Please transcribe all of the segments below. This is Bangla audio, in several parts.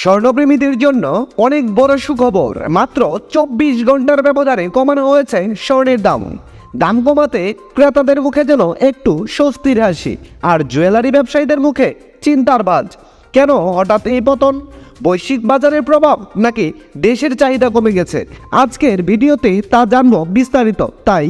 স্বর্ণপ্রেমীদের জন্য অনেক বড় সুখবর। মাত্র চব্বিশ ঘণ্টার ব্যবধানে কমানো হয়েছে স্বর্ণের দাম। দাম কমাতে ক্রেতাদের মুখে যেন একটু স্বস্তির হাসি আর জুয়েলারি ব্যবসায়ীদের মুখে চিন্তার বাজ। কেন হঠাৎ এই পতন? বৈশ্বিক বাজারের প্রভাব নাকি দেশের চাহিদা কমে গেছে? আজকের ভিডিওতে তা জানব বিস্তারিত, তাই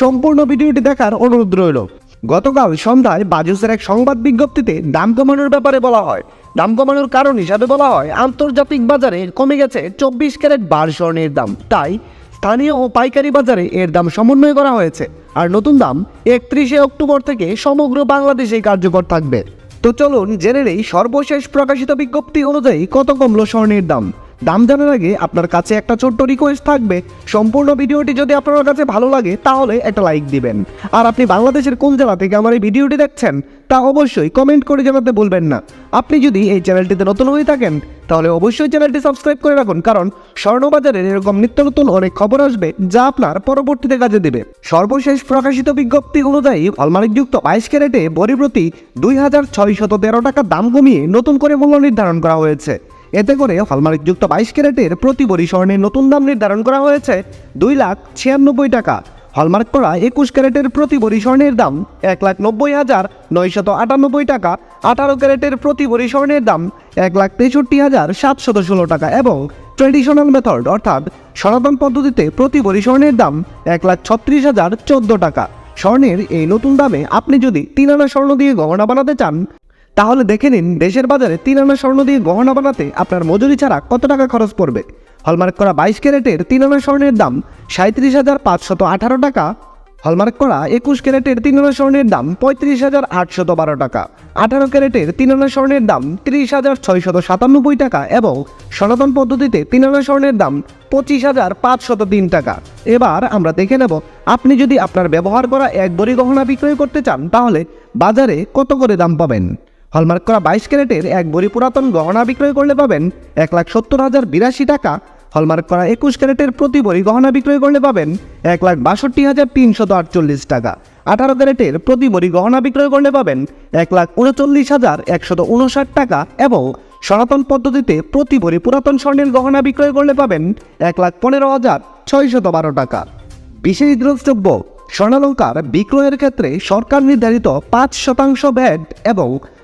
সম্পূর্ণ ভিডিওটি দেখার অনুরোধ রইল। গতকাল সন্ধ্যায় বাজুসের এক সংবাদ বিজ্ঞপ্তিতে দাম কমানোর ব্যাপারে বলা হয় দাম কমানোর কারণ হিসাবে বলা হয়, আন্তর্জাতিক বাজারে কমে গেছে চব্বিশ ক্যারেট বার স্বর্ণের দাম। তাই স্থানীয় ও পাইকারি বাজারে এর দাম সমন্বয় করা হয়েছে। আর নতুন দাম একত্রিশে অক্টোবর থেকে সমগ্র বাংলাদেশে কার্যকর থাকবে। তো চলুন জেনে নেই সর্বশেষ প্রকাশিত বিজ্ঞপ্তি অনুযায়ী কত কমলো স্বর্ণের দাম। দাম জানার আগে আপনার কাছে একটা ছোট্ট রিকোয়েস্ট থাকবে। সম্পূর্ণ ভিডিওটি যদি আপনার কাছে ভালো লাগে, তাহলে একটা লাইক দিবেন। আর আপনি বাংলাদেশের কোন জেলা থেকে আমার এই ভিডিওটি দেখছেন, তা অবশ্যই কমেন্ট করে জানাতে ভুলবেন না। আপনি যদি এই চ্যানেলটিতে নতুন হয়ে থাকেন, তাহলে অবশ্যই চ্যানেলটি সাবস্ক্রাইব করে রাখুন, কারণ স্বর্ণবাজারের এরকম নিত্য নতুন অনেক খবর আসবে, যা আপনার পরবর্তীতে কাজে দেবে। সর্বশেষ প্রকাশিত বিজ্ঞপ্তি অনুযায়ী হলমার্কযুক্ত বাইশ ক্যারেটে বড়ি প্রতি দুই হাজার ছয়শত তেরো টাকা দাম কমিয়ে নতুন করে মূল্য নির্ধারণ করা হয়েছে। এতে করে হলমার্কযুক্ত বাইশ ক্যারেটের প্রতি বড়ি স্বর্ণের নতুন দাম নির্ধারণ করা হয়েছে। দুই লাখ ছিয়ানব্বই টাকা। হলমার্ক করা একুশ ক্যারেটের প্রতি বড়ি স্বর্ণের দাম এক লাখ নব্বই হাজার নয়শত আটানব্বই টাকা। আঠারো ক্যারেটের প্রতি বড়ি স্বর্ণের দাম এক লাখ তেষট্টি হাজার সাতশত ষোলো টাকা এবং ট্রেডিশনাল মেথড অর্থাৎ সনাতন পদ্ধতিতে প্রতি বড়ি স্বর্ণের দাম এক লাখ ছত্রিশ হাজার চোদ্দ টাকা। স্বর্ণের এই নতুন দামে আপনি যদি তিন আনা স্বর্ণ দিয়ে গহনা বানাতে চান তাহলে দেখে নিন, দেশের বাজারে তিন আনা স্বর্ণ দিয়ে গহনা বানাতে আপনার মজুরি ছাড়া কত টাকা খরচ পড়বে? হলমার্ক করা বাইশ ক্যারেটের তিন আনা স্বর্ণের দাম সাঁত্রিশ হাজার পাঁচশত আঠারো টাকা। হলমার্ক করা একুশ ক্যারেটের তিন আনা স্বর্ণের দাম পঁয়ত্রিশ হাজার আটশত বারো টাকা। আঠারো ক্যারেটের তিন আনা স্বর্ণের দাম তিরিশ হাজার ছয়শত সাতানব্বই টাকা এবং সনাতন পদ্ধতিতে তিন আনা স্বর্ণের দাম পঁচিশ হাজার পাঁচশত তিন টাকা। এবার আমরা দেখে নেব, আপনি যদি আপনার ব্যবহার করা এক বড়ি গহনা বিক্রয় করতে চান, তাহলে বাজারে কত করে দাম পাবেন? হলমার্ক করা বাইশ ক্যারেটের এক বড়ি পুরাতন গহনা বিক্রয় করলে পাবেন এক লাখ সত্তর হাজার বিরাশি টাকা। হলমার্ক করা একুশ ক্যারেটের প্রতি বড়ি গহনা বিক্রয় করলে পাবেন এক লাখ বাষট্টি হাজার তিনশত আটচল্লিশ টাকা। আঠারো ক্যারেটের প্রতি বড়ি গহনা বিক্রয় করলে পাবেন এক লাখ উনচল্লিশ হাজার একশত উনষাট টাকা এবং সনাতন পদ্ধতিতে প্রতি ভরি পুরাতন স্বর্ণের গহনা বিক্রয় করলে পাবেন এক লাখ পনেরো হাজার ছয়শত বারো টাকা। বিশেষ দ্রষ্টব্য, স্বর্ণালঙ্কার বিক্রয়ের ক্ষেত্রে সরকার নির্ধারিত পাঁচ শতাংশ ভ্যাট এবং